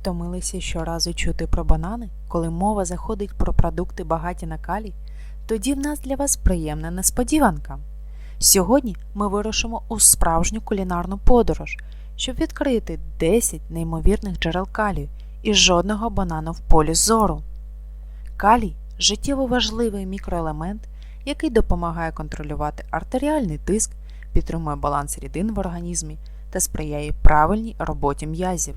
Втомилися щоразу чути про банани, коли мова заходить про продукти багаті на калій? Тоді в нас для вас приємна несподіванка. Сьогодні ми вирушимо у справжню кулінарну подорож, щоб відкрити 10 неймовірних джерел калію і жодного банану в полі зору. Калій життєво важливий мікроелемент, який допомагає контролювати артеріальний тиск, підтримує баланс рідин в організмі та сприяє правильній роботі м'язів.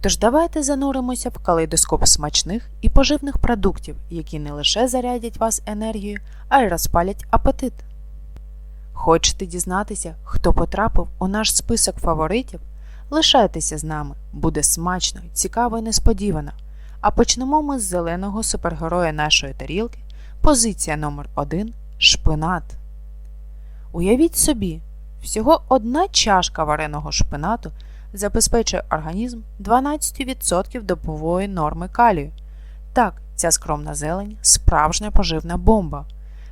Тож давайте зануримося в калейдоскоп смачних і поживних продуктів, які не лише зарядять вас енергією, а й розпалять апетит. Хочете дізнатися, хто потрапив у наш список фаворитів? Лишайтеся з нами, буде смачно, цікаво і несподівано. А почнемо ми з зеленого супергероя нашої тарілки, позиція номер 1 шпинат. Уявіть собі, всього одна чашка вареного шпинату забезпечує організм 12% добової норми калію. Так, ця скромна зелень справжня поживна бомба.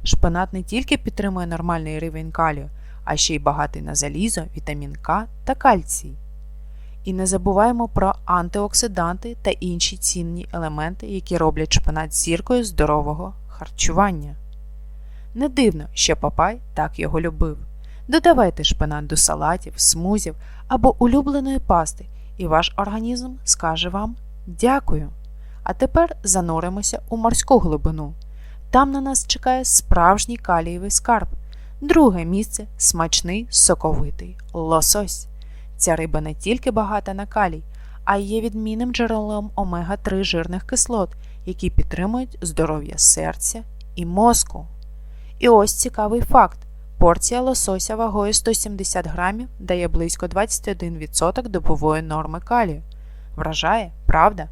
Шпинат не тільки підтримує нормальний рівень калію, а ще й багатий на залізо, вітамін К та кальцій. І не забуваємо про антиоксиданти та інші цінні елементи, які роблять шпинат зіркою здорового харчування. Не дивно, що Папай так його любив. Додавайте шпинат до салатів, смузів або улюбленої пасти, і ваш організм скаже вам дякую. А тепер зануримося у морську глибину. Там на нас чекає справжній калієвий скарб. Друге місце смачний соковитий лосось. Ця риба не тільки багата на калій, а й є відмінним джерелом омега-3 жирних кислот, які підтримують здоров'я серця і мозку. І ось цікавий факт: порція лосося вагою 170 грамів дає близько 21% добової норми калію. Вражає, правда?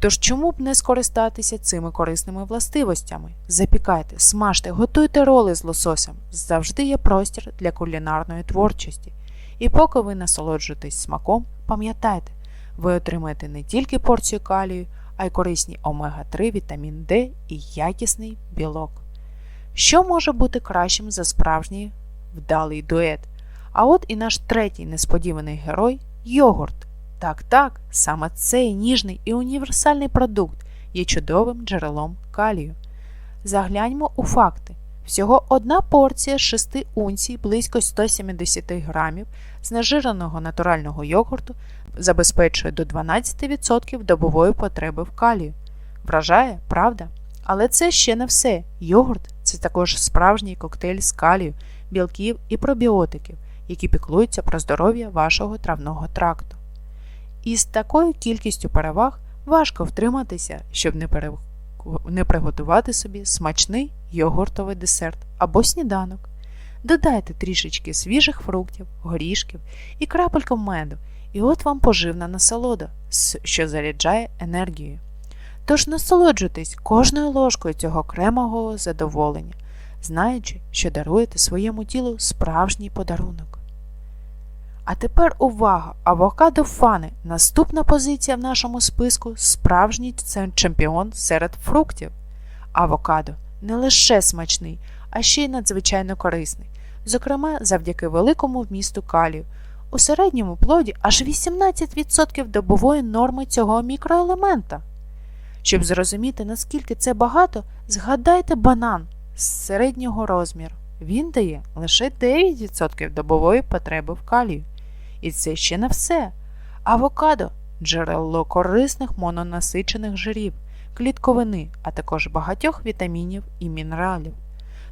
Тож чому б не скористатися цими корисними властивостями? Запікайте, смажте, готуйте роли з лососем. Завжди є простір для кулінарної творчості. І поки ви насолоджуєтесь смаком, пам'ятайте, ви отримаєте не тільки порцію калію, а й корисні омега-3, вітамін Д і якісний білок. Що може бути кращим за справжній вдалий дует? А от і наш третій несподіваний герой йогурт. Так, так, саме цей ніжний і універсальний продукт є чудовим джерелом калію. Загляньмо у факти. Всього одна порція 6 унцій близько 170 грамів знежиреного натурального йогурту забезпечує до 12% добової потреби в калію. Вражає, правда? Але це ще не все. Йогурт це також справжній коктейль з калію, білків і пробіотиків, які піклуються про здоров'я вашого травного тракту. І з такою кількістю переваг важко втриматися, щоб не, пере... не приготувати собі смачний йогуртовий десерт або сніданок. Додайте трішечки свіжих фруктів, горішків і крапельку меду, і от вам поживна насолода, що заряджає енергією. Тож насолоджуйтесь кожною ложкою цього кремового задоволення, знаючи, що даруєте своєму тілу справжній подарунок. А тепер увага! Авокадо фани. Наступна позиція в нашому списку справжній чемпіон серед фруктів. Авокадо не лише смачний, а ще й надзвичайно корисний, зокрема завдяки великому вмісту калію. У середньому плоді аж 18% добової норми цього мікроелемента. Щоб зрозуміти, наскільки це багато, згадайте банан з середнього розміру. Він дає лише 9% добової потреби в калію. І це ще не все. Авокадо джерело корисних мононасичених жирів, клітковини, а також багатьох вітамінів і мінералів.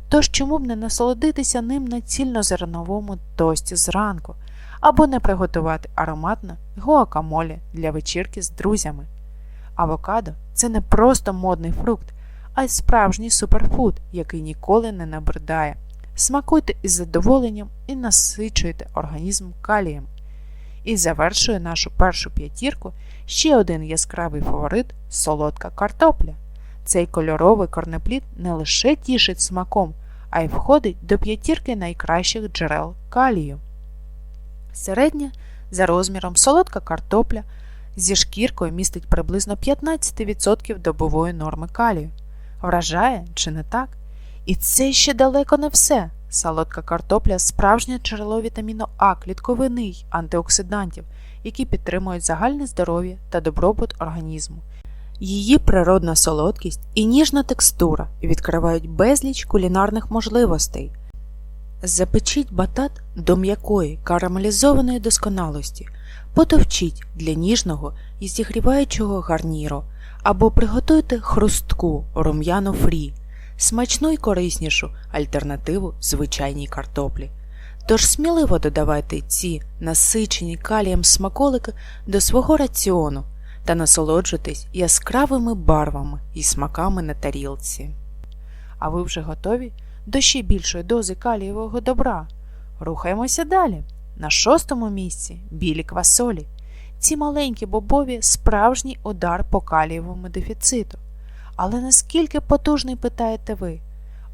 Тож чому б не насолодитися ним на цільнозерновому тості зранку, або не приготувати ароматне гуакамолі для вечірки з друзями. Авокадо це не просто модний фрукт, а й справжній суперфуд, який ніколи не набридає. Смакуйте із задоволенням і насичуйте організм калієм. І завершує нашу першу п'ятірку ще один яскравий фаворит солодка картопля. Цей кольоровий корнеплід не лише тішить смаком, а й входить до п'ятірки найкращих джерел калію. Середня за розміром солодка картопля зі шкіркою містить приблизно 15% добової норми калію. Вражає, чи не так? І це ще далеко не все. Солодка картопля справжнє джерело вітаміну А, клітковини й антиоксидантів, які підтримують загальне здоров'я та добробут організму. Її природна солодкість і ніжна текстура відкривають безліч кулінарних можливостей. Запечіть батат до м'якої карамелізованої досконалості, потовчіть для ніжного і зігріваючого гарніру, або приготуйте хрустку рум'яну фрі, смачну і кориснішу альтернативу звичайній картоплі. Тож сміливо додавайте ці насичені калієм смаколики до свого раціону та насолоджуйтесь яскравими барвами і смаками на тарілці. А ви вже готові до ще більшої дози калієвого добра? Рухаємося далі. На шостому місці білі квасолі. Ці маленькі бобові справжній удар по калієвому дефіциту. Але наскільки потужний питаєте ви?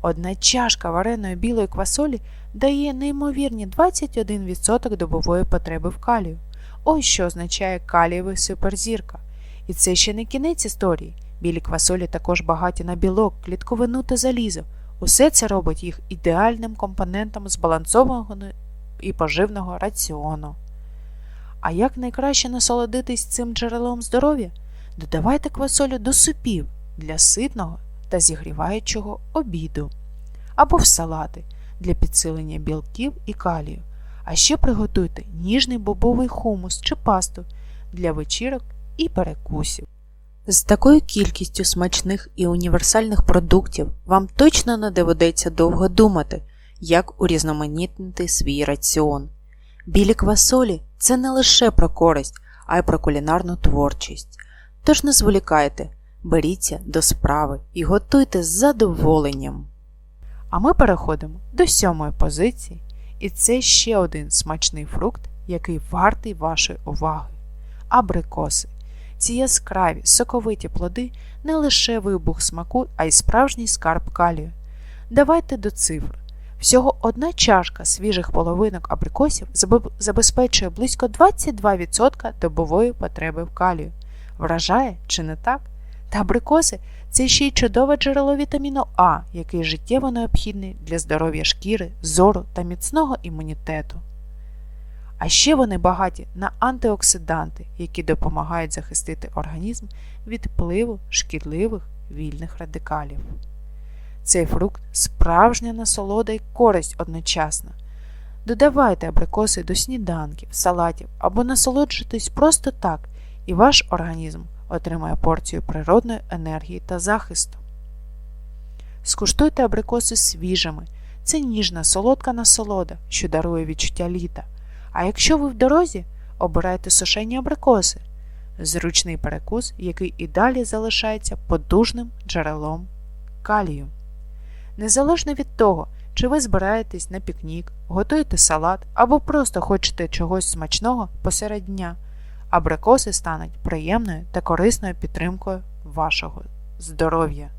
Одна чашка вареної білої квасолі дає неймовірні 21% добової потреби в калію. Ось що означає калієва суперзірка. І це ще не кінець історії. Білі квасолі також багаті на білок, клітковину та залізо. Усе це робить їх ідеальним компонентом збалансованого і поживного раціону. А як найкраще насолодитись цим джерелом здоров'я? Додавайте квасолю до супів для ситного та зігріваючого обіду, або в салати для підсилення білків і калію. А ще приготуйте ніжний бобовий хумус чи пасту для вечірок і перекусів. З такою кількістю смачних і універсальних продуктів вам точно не доведеться довго думати, як урізноманітнити свій раціон. Білі квасолі це не лише про користь, а й про кулінарну творчість. Тож не зволікайте, беріться до справи і готуйте з задоволенням. А ми переходимо до сьомої позиції, і це ще один смачний фрукт, який вартий вашої уваги абрикоси. Ці яскраві, соковиті плоди не лише вибух смаку, а й справжній скарб калію. Давайте до цифр. Всього одна чашка свіжих половинок абрикосів забезпечує близько 22% добової потреби в калію. Вражає чи не так? Та абрикоси це ще й чудове джерело вітаміну А, який життєво необхідний для здоров'я шкіри, зору та міцного імунітету. А ще вони багаті на антиоксиданти, які допомагають захистити організм від впливу шкідливих вільних радикалів. Цей фрукт справжня насолода і користь одночасно. Додавайте абрикоси до сніданків, салатів або насолоджуйтесь просто так, і ваш організм отримає порцію природної енергії та захисту. Скуштуйте абрикоси свіжими, це ніжна солодка насолода, що дарує відчуття літа. А якщо ви в дорозі, обирайте сушені абрикоси, зручний перекус, який і далі залишається потужним джерелом калію. Незалежно від того, чи ви збираєтесь на пікнік, готуєте салат або просто хочете чогось смачного посеред дня, абрикоси стануть приємною та корисною підтримкою вашого здоров'я.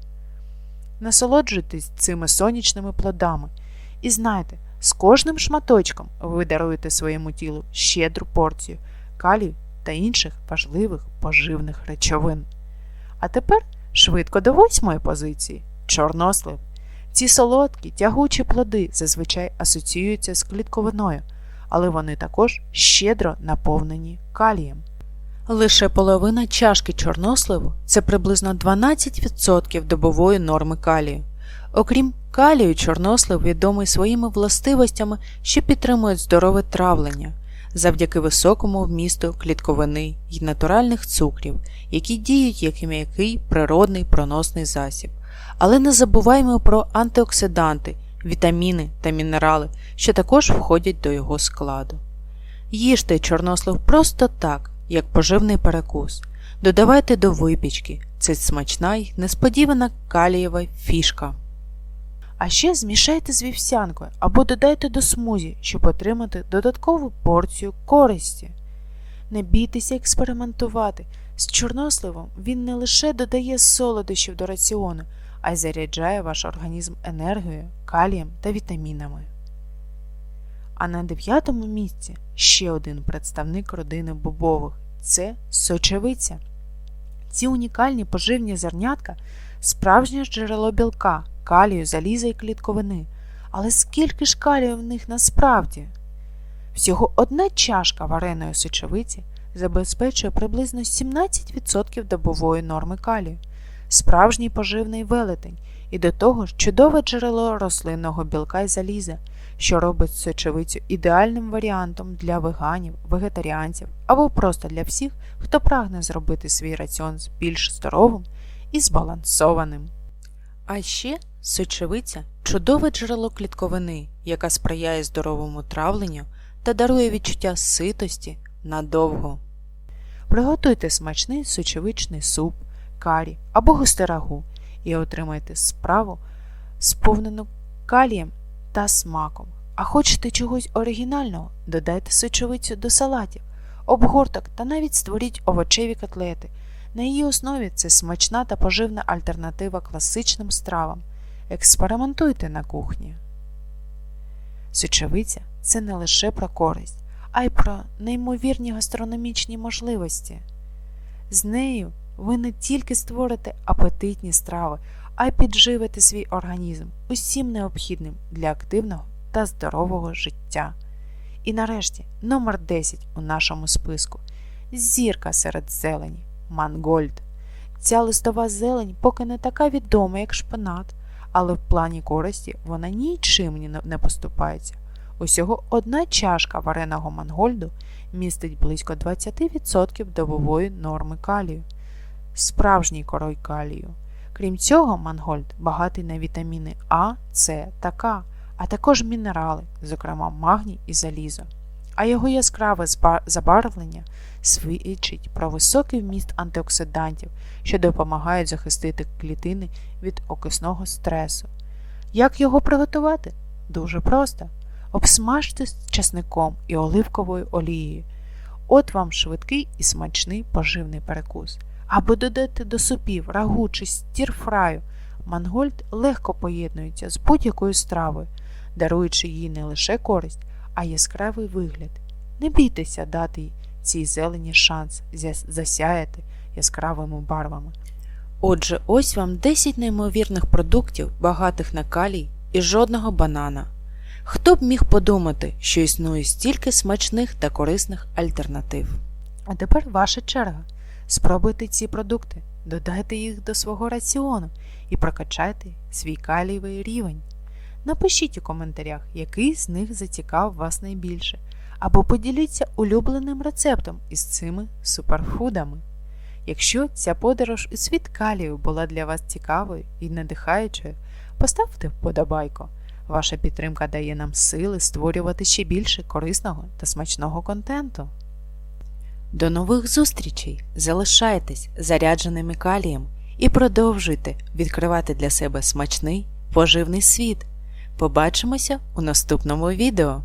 Насолоджуйтесь цими сонячними плодами і знайте, з кожним шматочком ви даруєте своєму тілу щедру порцію калію та інших важливих поживних речовин. А тепер швидко до восьмої позиції чорнослив. Ці солодкі, тягучі плоди зазвичай асоціюються з клітковиною, але вони також щедро наповнені калієм. Лише половина чашки чорносливу це приблизно 12% добової норми калію. Окрім калію, чорнослив відомий своїми властивостями, що підтримують здорове травлення завдяки високому вмісту клітковини й натуральних цукрів, які діють як м'який природний проносний засіб. Але не забуваймо про антиоксиданти, вітаміни та мінерали, що також входять до його складу. Їжте чорнослив просто так, як поживний перекус. Додавайте до випічки, це смачна й несподівана калієва фішка. А ще змішайте з вівсянкою або додайте до смузі, щоб отримати додаткову порцію користі. Не бійтеся експериментувати. З чорносливом він не лише додає солодощів до раціону, а й заряджає ваш організм енергією, калієм та вітамінами. А на дев'ятому місці ще один представник родини бобових це сочевиця. Ці унікальні поживні зернятка справжнє джерело білка, калію, заліза і клітковини, Але скільки ж калію в них насправді? Всього одна чашка вареної сечовиці забезпечує приблизно 17% добової норми калію, справжній поживний велетень і до того ж чудове джерело рослинного білка і заліза, що робить сечовицю ідеальним варіантом для веганів, вегетаріанців або просто для всіх, хто прагне зробити свій раціон більш здоровим і збалансованим. А ще сочевиця чудове джерело клітковини, яка сприяє здоровому травленню та дарує відчуття ситості надовго. Приготуйте смачний сочевичний суп, карі або густерагу і отримайте справу, сповнену калієм та смаком. А хочете чогось оригінального? Додайте сочевицю до салатів, обгорток та навіть створіть овочеві котлети. На її основі це смачна та поживна альтернатива класичним стравам. Експериментуйте на кухні. Сочевиця це не лише про користь, а й про неймовірні гастрономічні можливості. З нею ви не тільки створите апетитні страви, а й підживите свій організм усім необхідним для активного та здорового життя. І нарешті номер 10 у нашому списку зірка серед зелені Мангольд. Ця листова зелень поки не така відома, як шпинат, але в плані користі вона нічим не поступається. Усього одна чашка вареного мангольду містить близько 20% добової норми калію, справжній корой калію. Крім цього, мангольд багатий на вітаміни А, С та К, а також мінерали, зокрема магній і залізо. А його яскраве забарвлення свідчить про високий вміст антиоксидантів, що допомагають захистити клітини від окисного стресу. Як його приготувати? Дуже просто. Обсмажте з часником і оливковою олією. От вам швидкий і смачний поживний перекус. Або додайте до супів, рагу чи стірфраю. Мангольд легко поєднується з будь-якою стравою, даруючи їй не лише користь, а яскравий вигляд. Не бійтеся дати цій зелені шанс засяяти яскравими барвами. Отже, ось вам 10 неймовірних продуктів, багатих на калій і жодного банана. Хто б міг подумати, що існує стільки смачних та корисних альтернатив? А тепер ваша черга. Спробуйте ці продукти, додайте їх до свого раціону і прокачайте свій калієвий рівень. Напишіть у коментарях, який з них зацікавив вас найбільше, або поділіться улюбленим рецептом із цими суперфудами. Якщо ця подорож у світ калію була для вас цікавою і надихаючою, поставте вподобайку. Ваша підтримка дає нам сили створювати ще більше корисного та смачного контенту. До нових зустрічей! Залишайтесь зарядженими калієм і продовжуйте відкривати для себе смачний поживний світ. Побачимося у наступному відео!